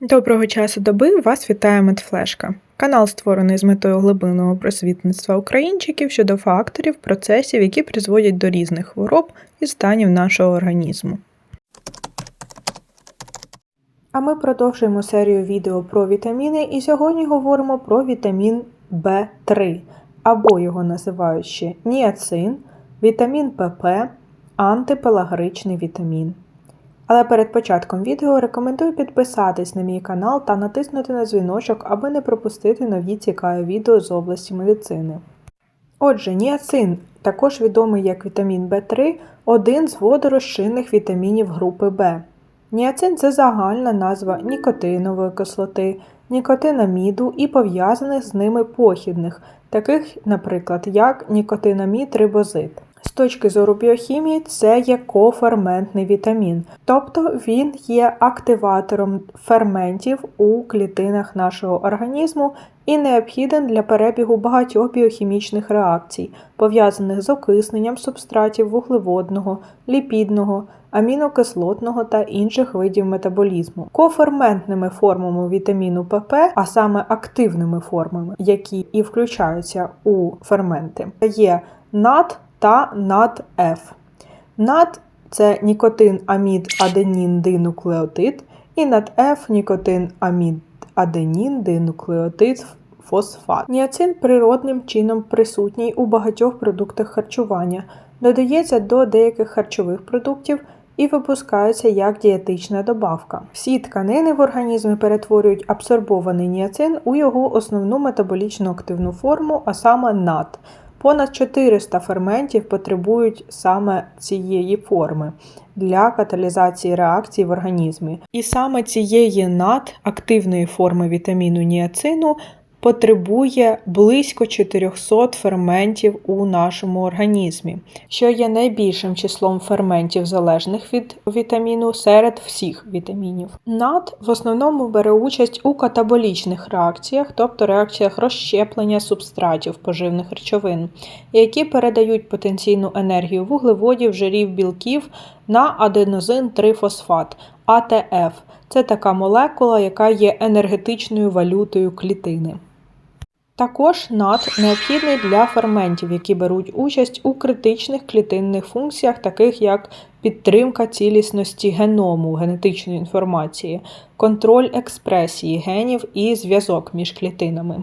Доброго часу доби! Вас вітає Медфлешка. Канал створений з метою глибинного просвітництва українчиків щодо факторів, процесів, які призводять до різних хвороб і станів нашого організму. А ми продовжуємо серію відео про вітаміни і сьогодні говоримо про вітамін В3, або його називають ще ніацин, вітамін ПП, антипелагричний вітамін. Але перед початком відео рекомендую підписатись на мій канал та натиснути на дзвіночок, аби не пропустити нові цікаві відео з області медицини. Отже, ніацин, також відомий як вітамін В3, один з водорозчинних вітамінів групи В. Ніацин це загальна назва нікотинової кислоти, нікотинаміду і пов'язаних з ними похідних, таких, наприклад, як нікотинамід рибозит. З точки зору біохімії, це є коферментний вітамін, тобто він є активатором ферментів у клітинах нашого організму і необхіден для перебігу багатьох біохімічних реакцій, пов'язаних з окисненням субстратів вуглеводного, ліпідного, амінокислотного та інших видів метаболізму. Коферментними формами вітаміну ПП, а саме активними формами, які і включаються у ферменти, є НАД та NADF. NAD – це нікотин амід аденін динуклеотид і NADF – нікотин амід аденін динуклеотид фосфат. Ніацин природним чином присутній у багатьох продуктах харчування, додається до деяких харчових продуктів і випускається як дієтична добавка. Всі тканини в організмі перетворюють абсорбований ніацин у його основну метаболічно активну форму, а саме НАД – Понад 400 ферментів потребують саме цієї форми для каталізації реакцій в організмі. І саме цієї надактивної форми вітаміну ніацину потребує близько 400 ферментів у нашому організмі, що є найбільшим числом ферментів залежних від вітаміну серед всіх вітамінів. НАД в основному бере участь у катаболічних реакціях, тобто реакціях розщеплення субстратів поживних речовин, які передають потенційну енергію вуглеводів, жирів, білків на аденозин 3-фосфат АТФ. Це така молекула, яка є енергетичною валютою клітини. Також над необхідний для ферментів, які беруть участь у критичних клітинних функціях, таких як підтримка цілісності геному генетичної інформації, контроль експресії генів і зв'язок між клітинами.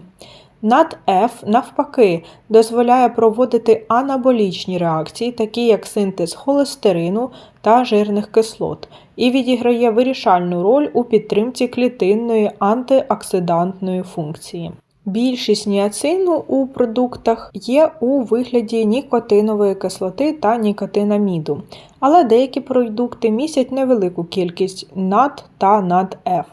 Над F, навпаки, дозволяє проводити анаболічні реакції, такі як синтез холестерину та жирних кислот, і відіграє вирішальну роль у підтримці клітинної антиоксидантної функції. Більшість ніацину у продуктах є у вигляді нікотинової кислоти та нікотинаміду, але деякі продукти містять невелику кількість над та над-F.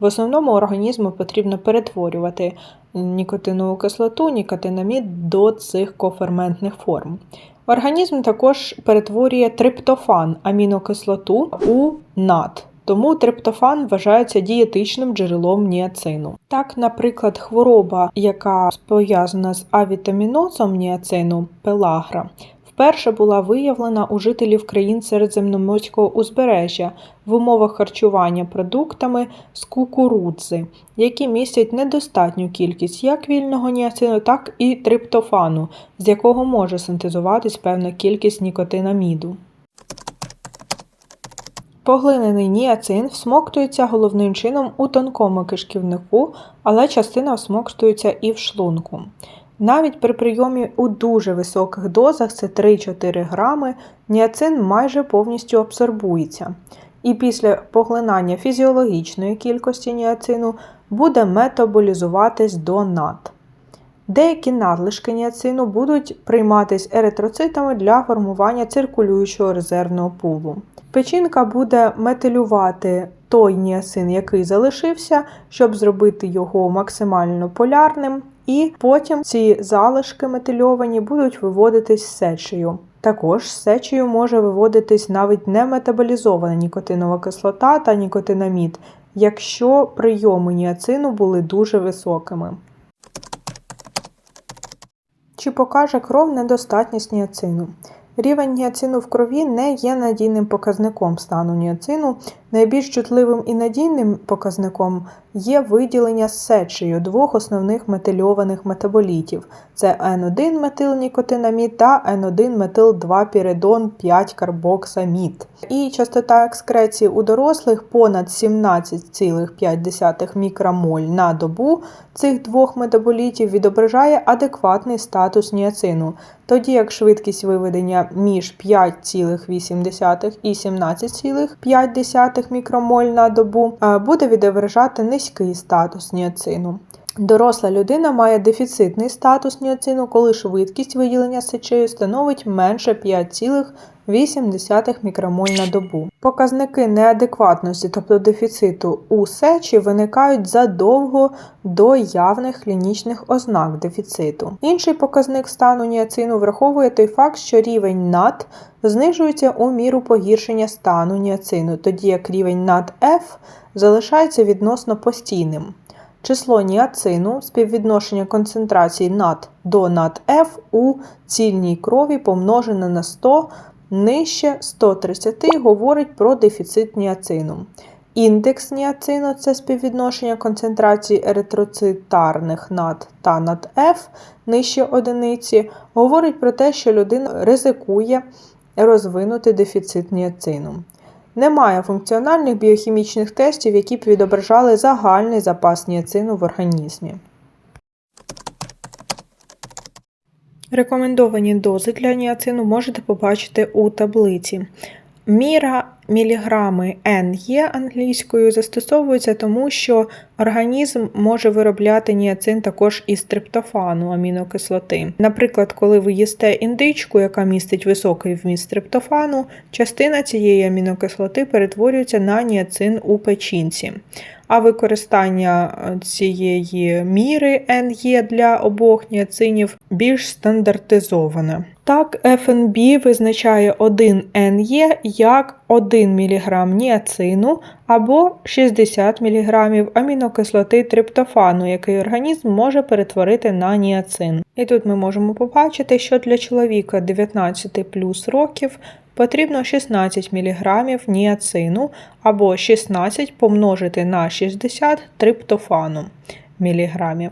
В основному організму потрібно перетворювати нікотинову кислоту, нікотинамід до цих коферментних форм. Організм також перетворює триптофан амінокислоту у над. Тому триптофан вважається дієтичним джерелом ніацину. Так, наприклад, хвороба, яка пов'язана з авітамінозом ніацину пелагра, вперше була виявлена у жителів країн Середземноморського узбережжя в умовах харчування продуктами з кукурудзи, які містять недостатню кількість як вільного ніацину, так і триптофану, з якого може синтезуватись певна кількість нікотинаміду. Поглинений ніацин всмоктується головним чином у тонкому кишківнику, але частина всмоктується і в шлунку. Навіть при прийомі у дуже високих дозах, це 3-4 грами, ніацин майже повністю абсорбується. І після поглинання фізіологічної кількості ніацину буде метаболізуватись до над. Деякі надлишки ніацину будуть прийматись еритроцитами для формування циркулюючого резервного пулу. Печінка буде метилювати той ніасин, який залишився, щоб зробити його максимально полярним, і потім ці залишки метильовані будуть виводитись сечею. Також сечею може виводитись навіть не метаболізована нікотинова кислота та нікотинамід, якщо прийоми ніацину були дуже високими. Чи покаже кров недостатність ніацину? Рівень ніацину в крові не є надійним показником стану ніацину, Найбільш чутливим і надійним показником є виділення сечею двох основних метильованих метаболітів це N1 метилнікотинамід та N1 метил-2-піридон 5-карбоксамід. І частота екскреції у дорослих понад 17,5 мікромоль на добу цих двох метаболітів відображає адекватний статус ніацину, тоді як швидкість виведення між 5,8 і 17,5 мікромоль на добу буде відображати низький статус ніацину. Доросла людина має дефіцитний статус ніацину, коли швидкість виділення сечею становить менше 5,8 мікромоль на добу. Показники неадекватності, тобто дефіциту у сечі, виникають задовго до явних клінічних ознак дефіциту. Інший показник стану ніацину враховує той факт, що рівень НАД знижується у міру погіршення стану ніацину, тоді як рівень НАД-F залишається відносно постійним. Число ніацину, співвідношення концентрації НАД до НАД-F у цільній крові помножене на 100 нижче 130 говорить про дефіцит ніацину. Індекс ніацину це співвідношення концентрації еритроцитарних НАД та НАД-F нижче одиниці, говорить про те, що людина ризикує розвинути дефіцит ніацину. Немає функціональних біохімічних тестів, які б відображали загальний запас ніацину в організмі. Рекомендовані дози для ніацину можете побачити у таблиці. Міра міліграми НЄ англійською застосовується тому, що організм може виробляти ніацин також із триптофану амінокислоти. Наприклад, коли ви їсте індичку, яка містить високий вміст триптофану, частина цієї амінокислоти перетворюється на ніацин у печінці. А використання цієї міри НЄ для обох ніацинів більш стандартизоване. Так, FNB визначає 1 НЄ як 1 мг ніацину або 60 мг амінокислоти триптофану, який організм може перетворити на ніацин. І тут ми можемо побачити, що для чоловіка 19 плюс років потрібно 16 мг ніацину або 16 помножити на 60 триптофану міліграмів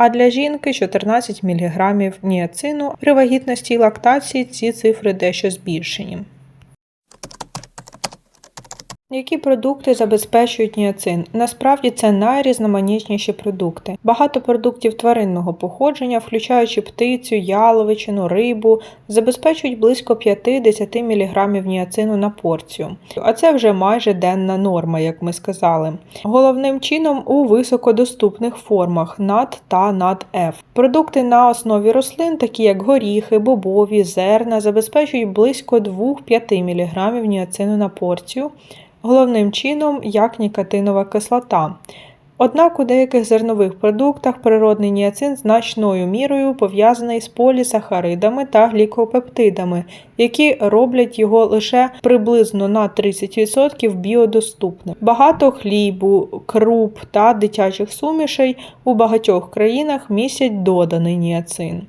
а для жінки 14 мг ніацину. При вагітності і лактації ці цифри дещо збільшені. Які продукти забезпечують ніацин? Насправді це найрізноманітніші продукти. Багато продуктів тваринного походження, включаючи птицю, яловичину, рибу, забезпечують близько 5-10 мг ніацину на порцію. А це вже майже денна норма, як ми сказали. Головним чином у високодоступних формах над та над F. Продукти на основі рослин, такі як горіхи, бобові, зерна, забезпечують близько 2-5 мг ніацину на порцію головним чином як нікотинова кислота. Однак у деяких зернових продуктах природний ніацин значною мірою пов'язаний з полісахаридами та глікопептидами, які роблять його лише приблизно на 30% біодоступним. Багато хлібу, круп та дитячих сумішей у багатьох країнах містять доданий ніацин.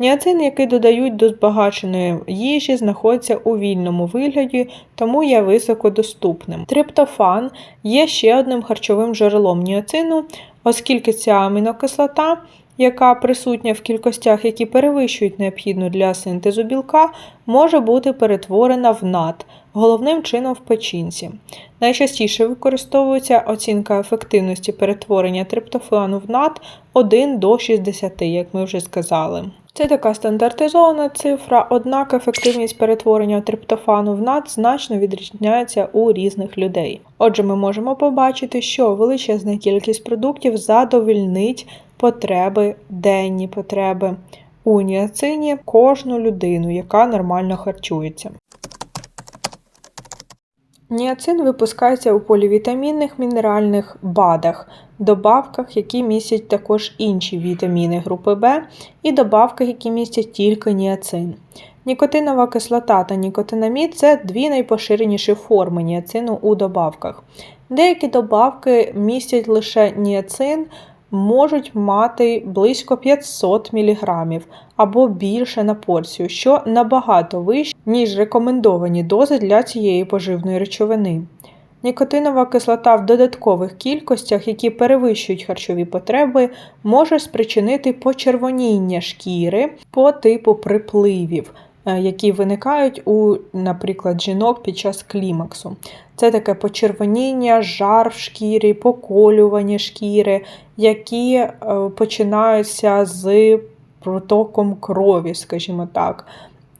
Ніацин, який додають до збагаченої їжі, знаходиться у вільному вигляді, тому є високодоступним. Триптофан є ще одним харчовим джерелом ніацину, оскільки ця амінокислота, яка присутня в кількостях, які перевищують необхідну для синтезу білка, може бути перетворена в над, головним чином в печінці. Найчастіше використовується оцінка ефективності перетворення триптофану в над 1 до 60, як ми вже сказали. Це така стандартизована цифра, однак ефективність перетворення триптофану в над значно відрізняється у різних людей. Отже, ми можемо побачити, що величезна кількість продуктів задовільнить потреби, денні потреби у ніацині кожну людину, яка нормально харчується. Ніацин випускається у полівітамінних мінеральних бадах, добавках, які містять також інші вітаміни групи В, і добавках, які містять тільки ніацин. Нікотинова кислота та нікотинамід це дві найпоширеніші форми ніацину у добавках. Деякі добавки містять лише ніацин, можуть мати близько 500 мг або більше на порцію, що набагато вище, ніж рекомендовані дози для цієї поживної речовини. Нікотинова кислота в додаткових кількостях, які перевищують харчові потреби, може спричинити почервоніння шкіри по типу припливів, е, які виникають у, наприклад, жінок під час клімаксу. Це таке почервоніння, жар в шкірі, поколювання шкіри, які е, починаються з протоком крові, скажімо так.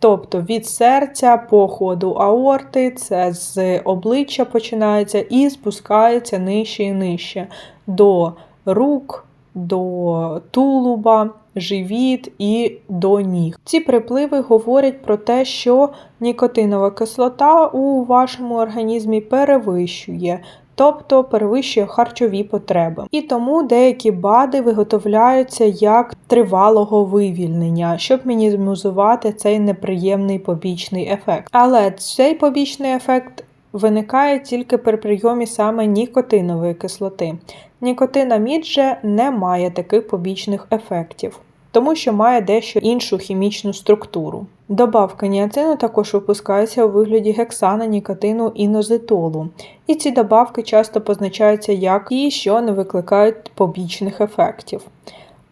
Тобто від серця по ходу аорти, це з обличчя починається і спускається нижче і нижче до рук, до тулуба, живіт і до ніг. Ці припливи говорять про те, що нікотинова кислота у вашому організмі перевищує тобто перевищує харчові потреби. І тому деякі БАДи виготовляються як тривалого вивільнення, щоб мінімізувати цей неприємний побічний ефект. Але цей побічний ефект виникає тільки при прийомі саме нікотинової кислоти. Нікотинамід же не має таких побічних ефектів тому що має дещо іншу хімічну структуру. Добавка ніацину також випускається у вигляді гексана, нікотину і нозитолу. І ці добавки часто позначаються як ті, що не викликають побічних ефектів.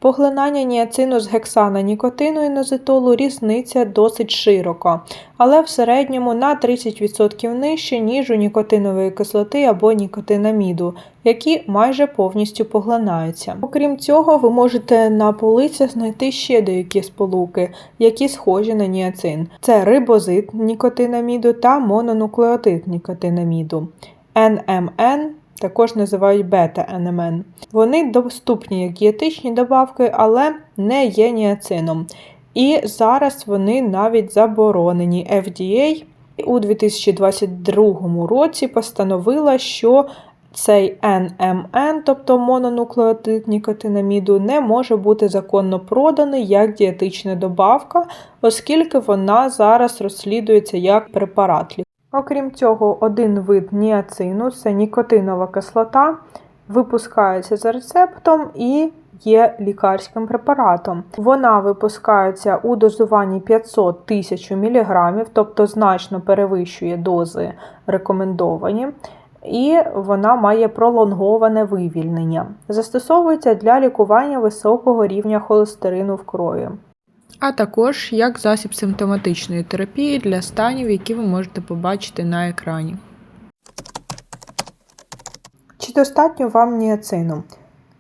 Поглинання ніацину з гексана нікотину і нозитолу різниця досить широка, але в середньому на 30% нижче, ніж у нікотинової кислоти або нікотинаміду, які майже повністю поглинаються. Окрім цього, ви можете на полицях знайти ще деякі сполуки, які схожі на ніацин. Це рибозит нікотинаміду та мононуклеотид нікотинаміду. NMN також називають бета-НМН. Вони доступні як дієтичні добавки, але не є ніацином. І зараз вони навіть заборонені. FDA у 2022 році постановила, що цей NMN, тобто мононуклеотид нікотинаміду, не може бути законно проданий як дієтична добавка, оскільки вона зараз розслідується як препарат. Окрім цього, один вид ніацину це нікотинова кислота, випускається за рецептом і є лікарським препаратом. Вона випускається у дозуванні 500 тисяч мг, тобто значно перевищує дози рекомендовані. І вона має пролонговане вивільнення. Застосовується для лікування високого рівня холестерину в крові а також як засіб симптоматичної терапії для станів, які ви можете побачити на екрані. Чи достатньо вам ніацину?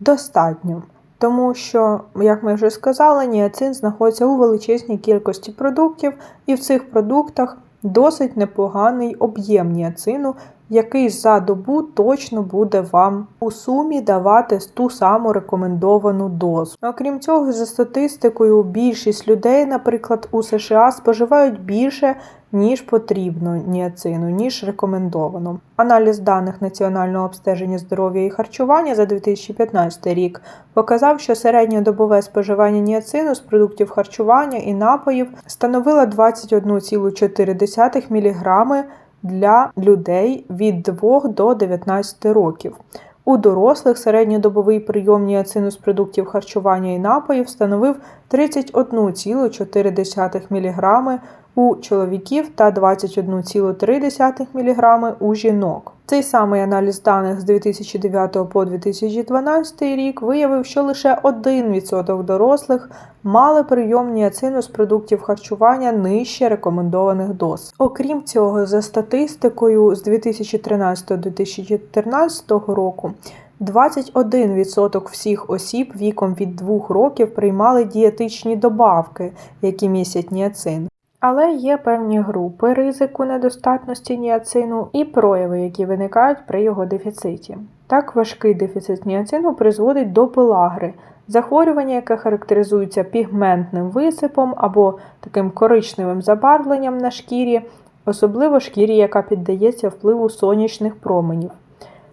Достатньо. Тому що, як ми вже сказали, ніацин знаходиться у величезній кількості продуктів, і в цих продуктах досить непоганий об'єм ніацину, який за добу точно буде вам у сумі давати ту саму рекомендовану дозу. Окрім цього, за статистикою, більшість людей, наприклад, у США споживають більше, ніж потрібно ніацину, ніж рекомендовано. Аналіз даних Національного обстеження здоров'я і харчування за 2015 рік показав, що середньодобове споживання ніацину з продуктів харчування і напоїв становило 21,4 мг для людей від 2 до 19 років. У дорослих середньодобовий прийом ніацину з продуктів харчування і напоїв становив 31,4 мг у чоловіків та 21,3 мг у жінок. Цей самий аналіз даних з 2009 по 2012 рік виявив, що лише 1% дорослих мали прийом ніацину з продуктів харчування нижче рекомендованих доз. Окрім цього, за статистикою з 2013-2014 року 21% всіх осіб віком від 2 років приймали дієтичні добавки, які містять ніацин. Але є певні групи ризику недостатності ніацину і прояви, які виникають при його дефіциті. Так, важкий дефіцит ніацину призводить до пелагри, захворювання, яке характеризується пігментним висипом або таким коричневим забарвленням на шкірі, особливо шкірі, яка піддається впливу сонячних променів.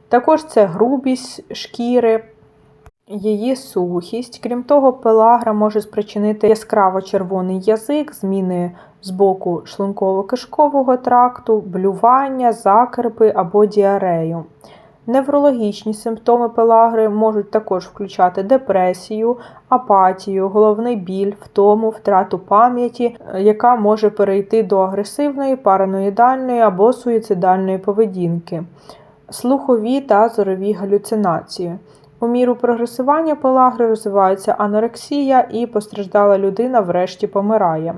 Також це грубість шкіри, її сухість. Крім того, пелагра може спричинити яскраво червоний язик, зміни з боку шлунково-кишкового тракту, блювання, закрипи або діарею. Неврологічні симптоми пелагри можуть також включати депресію, апатію, головний біль, втому, втрату пам'яті, яка може перейти до агресивної, параноїдальної або суїцидальної поведінки. слухові та зорові галюцинації. У міру прогресування пелагри розвивається анорексія і постраждала людина врешті помирає.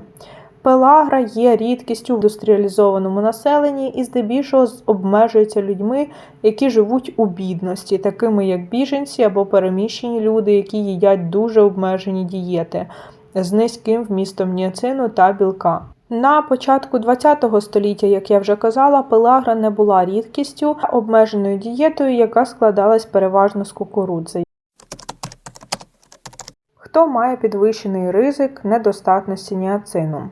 Пелагра є рідкістю в індустріалізованому населенні і здебільшого обмежується людьми, які живуть у бідності, такими як біженці або переміщені люди, які їдять дуже обмежені дієти з низьким вмістом ніацину та білка. На початку ХХ століття, як я вже казала, пелагра не була рідкістю, обмеженою дієтою, яка складалась переважно з кукурудзи. Хто має підвищений ризик недостатності ніацину?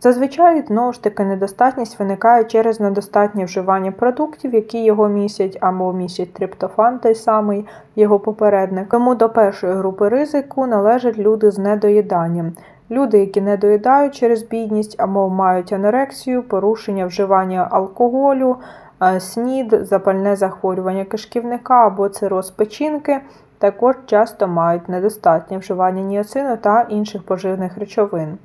Зазвичай, знову ж таки, недостатність виникає через недостатнє вживання продуктів, які його містять, або містять триптофан, той самий його попередник. Тому до першої групи ризику належать люди з недоїданням. Люди, які не доїдають через бідність або мають анорексію, порушення вживання алкоголю, е, снід, запальне захворювання кишківника або цироз печінки, також часто мають недостатнє вживання ніацину та інших поживних речовин.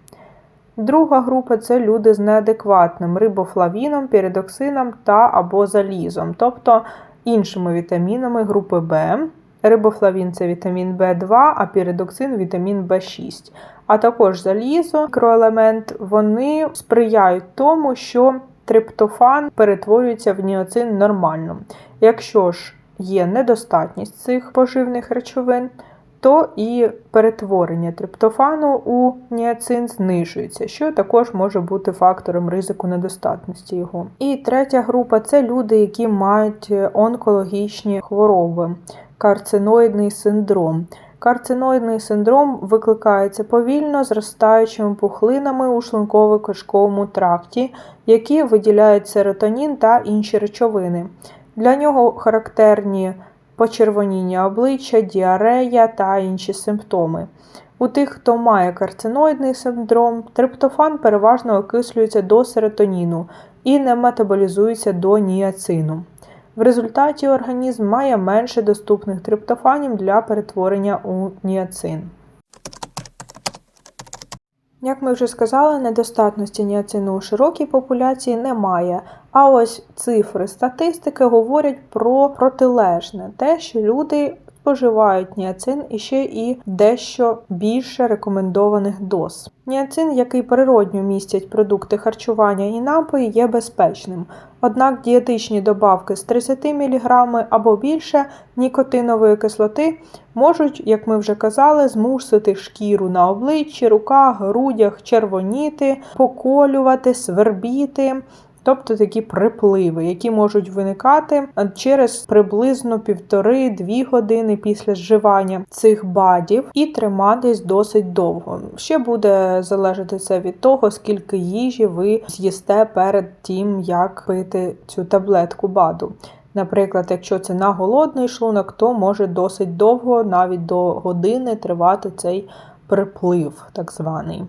Друга група це люди з неадекватним рибофлавіном, піридоксином та або залізом, тобто іншими вітамінами групи Б. Рибофлавін це вітамін В2, а піридоксин вітамін В6. А також залізо, мікроелемент, вони сприяють тому, що триптофан перетворюється в ніоцин нормально. Якщо ж є недостатність цих поживних речовин, то і перетворення триптофану у ніацин знижується, що також може бути фактором ризику недостатності його. І третя група це люди, які мають онкологічні хвороби, карциноїдний синдром. Карциноїдний синдром викликається повільно зростаючими пухлинами у шлунково-кишковому тракті, які виділяють серотонін та інші речовини. Для нього характерні почервоніння обличчя, діарея та інші симптоми. У тих, хто має карциноїдний синдром, триптофан переважно окислюється до серотоніну і не метаболізується до ніацину. В результаті організм має менше доступних триптофанів для перетворення у ніацин. Як ми вже сказали, недостатності ніацину у широкій популяції немає. А ось цифри статистики говорять про протилежне, те, що люди споживають ніацин і ще і дещо більше рекомендованих доз. Ніацин, який природньо містять продукти харчування і напої, є безпечним. Однак дієтичні добавки з 30 мг або більше нікотинової кислоти можуть, як ми вже казали, змусити шкіру на обличчі, руках, грудях червоніти, поколювати, свербіти. Тобто такі припливи, які можуть виникати через приблизно півтори-дві години після зживання цих бадів і триматись досить довго. Ще буде залежати це від того, скільки їжі ви з'їсте перед тим, як пити цю таблетку баду. Наприклад, якщо це на голодний шлунок, то може досить довго, навіть до години, тривати цей приплив, так званий.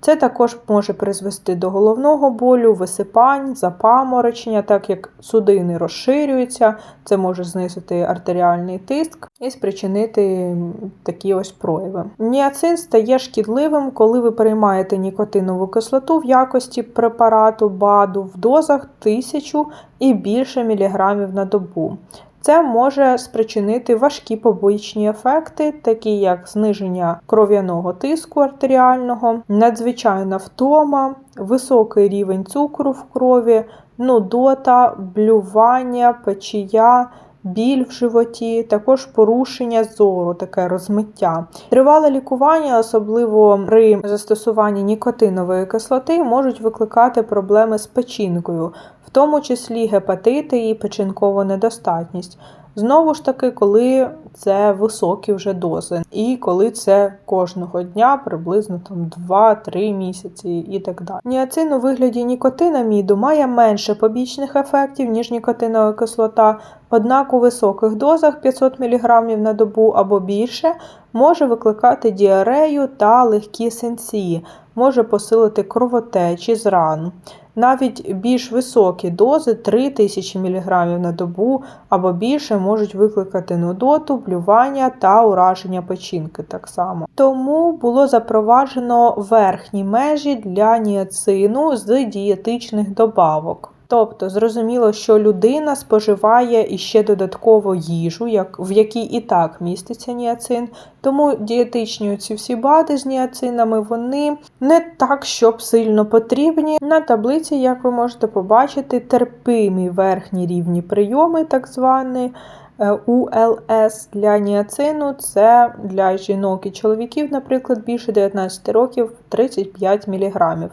Це також може призвести до головного болю, висипань, запаморочення, так як судини розширюються, це може знизити артеріальний тиск і спричинити такі ось прояви. Ніацин стає шкідливим, коли ви приймаєте нікотинову кислоту в якості препарату БАДу в дозах 1000 і більше міліграмів на добу. Це може спричинити важкі побічні ефекти, такі як зниження кров'яного тиску артеріального, надзвичайна втома, високий рівень цукру в крові, нудота, блювання, печія. Біль в животі, також порушення зору, таке розмиття. Тривале лікування, особливо при застосуванні нікотинової кислоти, можуть викликати проблеми з печінкою, в тому числі гепатити і печінкова недостатність. Знову ж таки, коли це високі вже дози, і коли це кожного дня приблизно там 2-3 місяці і так далі. Ніацин у вигляді нікотинаміду має менше побічних ефектів, ніж нікотинова кислота, однак у високих дозах 500 мг на добу або більше може викликати діарею та легкі сенсії, може посилити кровотечі з ран. Навіть більш високі дози 3000 мг на добу або більше можуть викликати нудоту, блювання та ураження печінки так само. Тому було запроваджено верхні межі для ніацину з дієтичних добавок. Тобто, зрозуміло, що людина споживає іще додатково їжу, як, в якій і так міститься ніацин, тому дієтичні ці всі БАДи з ніацинами вони не так, щоб сильно потрібні. На таблиці, як ви можете побачити, терпимі верхні рівні прийоми, так звані. е, УЛС для ніацину це для жінок і чоловіків, наприклад, більше 19 років 35 мг.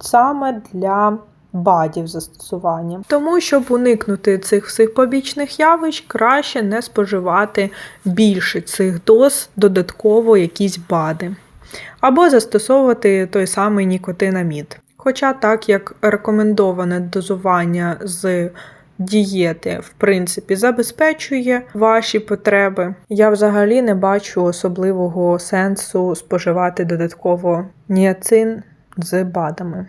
Саме для БАДів застосування. Тому, щоб уникнути цих всіх побічних явищ, краще не споживати більше цих доз, додатково якісь БАДи. Або застосовувати той самий нікотинамід. Хоча, так як рекомендоване дозування з дієти, в принципі, забезпечує ваші потреби, я взагалі не бачу особливого сенсу споживати додатково ніацин з БАДами.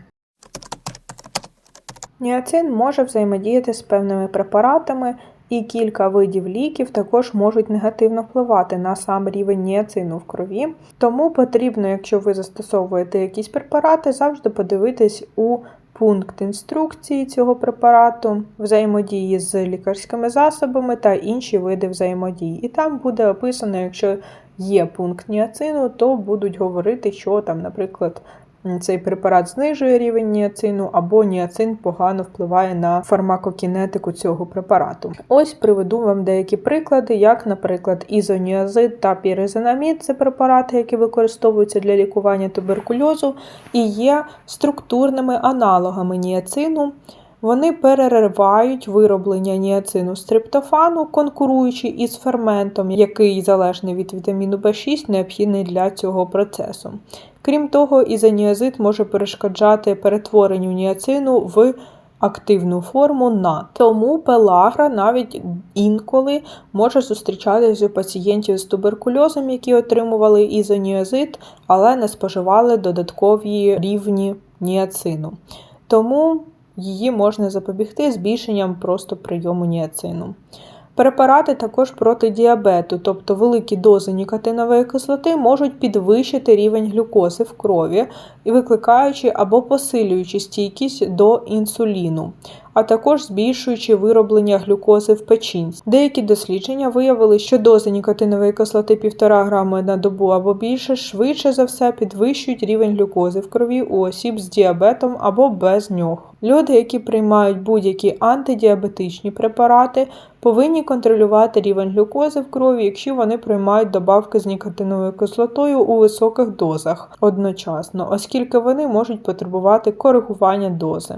Ніацин може взаємодіяти з певними препаратами, і кілька видів ліків також можуть негативно впливати на сам рівень ніацину в крові. Тому потрібно, якщо ви застосовуєте якісь препарати, завжди подивитись у пункт інструкції цього препарату, взаємодії з лікарськими засобами та інші види взаємодії. І там буде описано, якщо є пункт ніацину, то будуть говорити, що там, наприклад, цей препарат знижує рівень ніацину, або ніацин погано впливає на фармакокінетику цього препарату. Ось приведу вам деякі приклади, як, наприклад, ізоніазид та піризинамід це препарати, які використовуються для лікування туберкульозу, і є структурними аналогами ніацину. Вони переривають вироблення ніацину з триптофану, конкуруючи із ферментом, який залежний від вітаміну В6, необхідний для цього процесу. Крім того, ізоніазид може перешкоджати перетворенню ніацину в активну форму НАД. Тому пелагра навіть інколи може зустрічатися у пацієнтів з туберкульозом, які отримували ізоніазид, але не споживали додаткові рівні ніацину. Тому її можна запобігти збільшенням просто прийому ніацину. Препарати також проти діабету, тобто великі дози нікотинової кислоти можуть підвищити рівень глюкози в крові, викликаючи або посилюючи стійкість до інсуліну, а також збільшуючи вироблення глюкози в печінці. Деякі дослідження виявили, що дози нікотинової кислоти 1,5 грами на добу або більше швидше за все підвищують рівень глюкози в крові у осіб з діабетом або без нього. Люди, які приймають будь-які антидіабетичні препарати, повинні контролювати рівень глюкози в крові, якщо вони приймають добавки з нікотиновою кислотою у високих дозах одночасно, оскільки вони можуть потребувати коригування дози.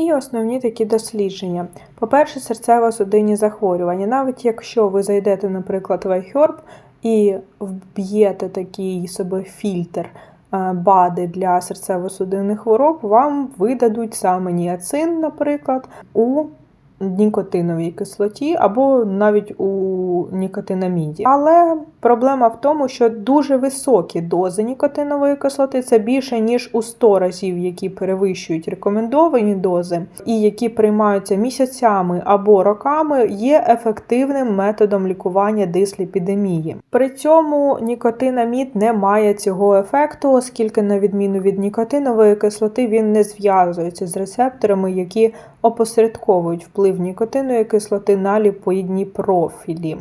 І основні такі дослідження. По-перше, серцево-судинні захворювання. Навіть якщо ви зайдете, наприклад, в iHerb і вб'єте такий собі фільтр е, БАДи для серцево-судинних хвороб, вам видадуть саме ніацин, наприклад, у нікотиновій кислоті або навіть у нікотинаміді. Але проблема в тому, що дуже високі дози нікотинової кислоти це більше ніж у 100 разів, які перевищують рекомендовані дози, і які приймаються місяцями або роками, є ефективним методом лікування дисліпідемії. При цьому нікотинамід не має цього ефекту, оскільки, на відміну від нікотинової кислоти, він не зв'язується з рецепторами, які опосередковують вплив нікотинової кислоти на ліпоїдні профілі.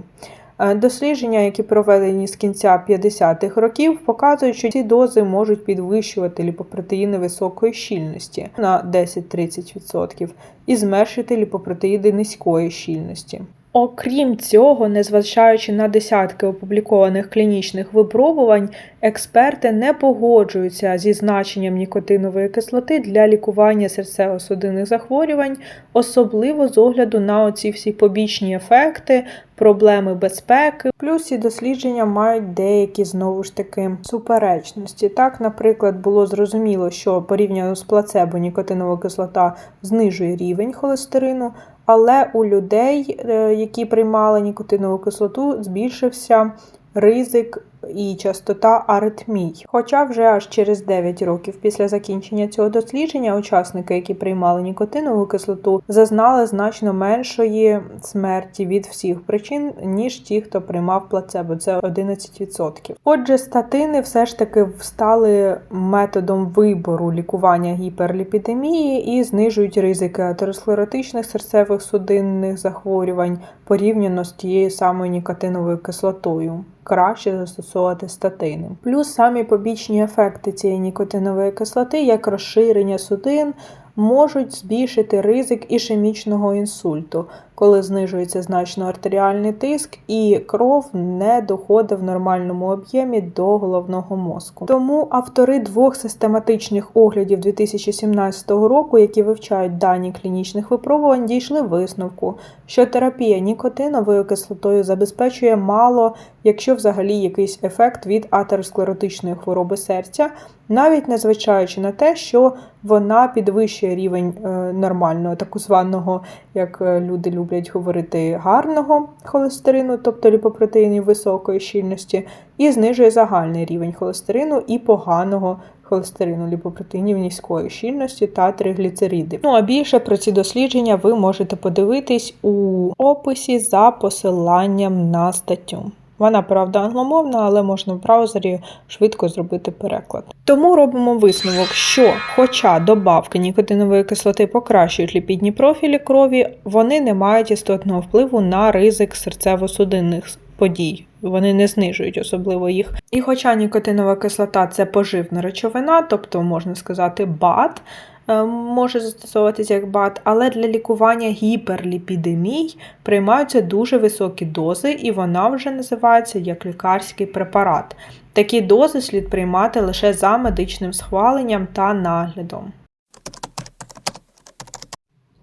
Е, Дослідження, які проведені з кінця 50-х років, показують, що ці дози можуть підвищувати ліпопротеїни високої щільності на 10-30% і зменшити ліпопротеїди низької щільності. Окрім цього, незважаючи на десятки опублікованих клінічних випробувань, експерти не погоджуються зі значенням нікотинової кислоти для лікування серцево-судинних захворювань, особливо з огляду на оці всі побічні ефекти, проблеми безпеки. Плюс ці дослідження мають деякі знову ж таки суперечності. Так, наприклад, було зрозуміло, що порівняно з плацебо нікотинова кислота знижує рівень холестерину. Але у людей, е, які приймали нікотинову кислоту, збільшився ризик і частота аритмій. Хоча вже аж через 9 років після закінчення цього дослідження учасники, які приймали нікотинову кислоту, зазнали значно меншої смерті від всіх причин, ніж ті, хто приймав плацебо. Це 11%. Отже, статини все ж таки стали методом вибору лікування гіперліпідемії і знижують ризики атеросклеротичних серцевих судинних захворювань порівняно з тією самою нікотиновою кислотою. Краще застосовувати статини. Плюс самі побічні ефекти цієї нікотинової кислоти, як розширення судин, можуть збільшити ризик ішемічного інсульту, коли знижується значно артеріальний тиск і кров не доходить в нормальному об'ємі до головного мозку. Тому автори двох систематичних оглядів 2017 року, які вивчають дані клінічних випробувань, дійшли висновку, що терапія нікотиновою кислотою забезпечує мало, якщо взагалі якийсь ефект від атеросклеротичної хвороби серця, навіть незважаючи на те, що вона підвищує рівень е, нормального, так званого, як е, люди люблять говорити, гарного холестерину, тобто ліпопротеїнів високої щільності, і знижує загальний рівень холестерину і поганого холестерину, ліпопротеїнів низької щільності та тригліцериди. Ну а більше про ці дослідження ви можете подивитись у описі за посиланням на статтю. Вона, правда, англомовна, але можна в браузері швидко зробити переклад. Тому робимо висновок, що, хоча добавки нікотинової кислоти покращують ліпідні профілі крові, вони не мають істотного впливу на ризик серцево-судинних подій. Вони не знижують особливо їх. І хоча нікотинова кислота це поживна речовина, тобто можна сказати БАД, е, може застосовуватися як БАД, але для лікування гіперліпідемій приймаються дуже високі дози, і вона вже називається як лікарський препарат. Такі дози слід приймати лише за медичним схваленням та наглядом.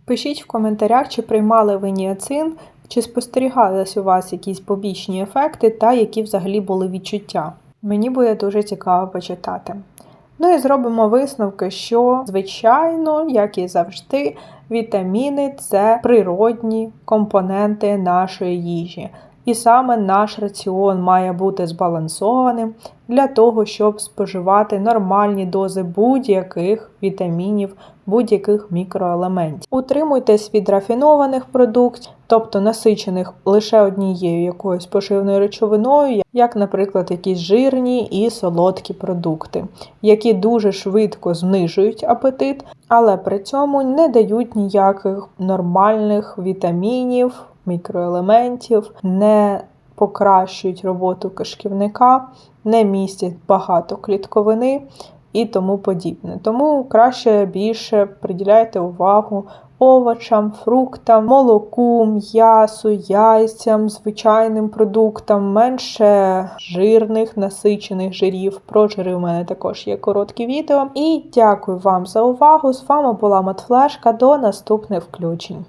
Пишіть в коментарях, чи приймали ви ніацин, чи спостерігались у вас якісь побічні ефекти та які взагалі були відчуття. Мені буде дуже цікаво почитати. Ну і зробимо висновки, що, звичайно, як і завжди, вітаміни це природні компоненти нашої їжі. І саме наш раціон має бути збалансованим для того, щоб споживати нормальні дози будь-яких вітамінів, будь-яких мікроелементів. Утримуйтесь від рафінованих продуктів, тобто насичених лише однією якоюсь поживною речовиною, як, наприклад, якісь жирні і солодкі продукти, які дуже швидко знижують апетит, але при цьому не дають ніяких нормальних вітамінів мікроелементів, не покращують роботу кишківника, не містять багато клітковини і тому подібне. Тому краще більше приділяйте увагу овочам, фруктам, молоку, м'ясу, яйцям, звичайним продуктам, менше жирних, насичених жирів. Про жири у мене також є короткі відео. І дякую вам за увагу! З вами була Матфлешка. До наступних включень.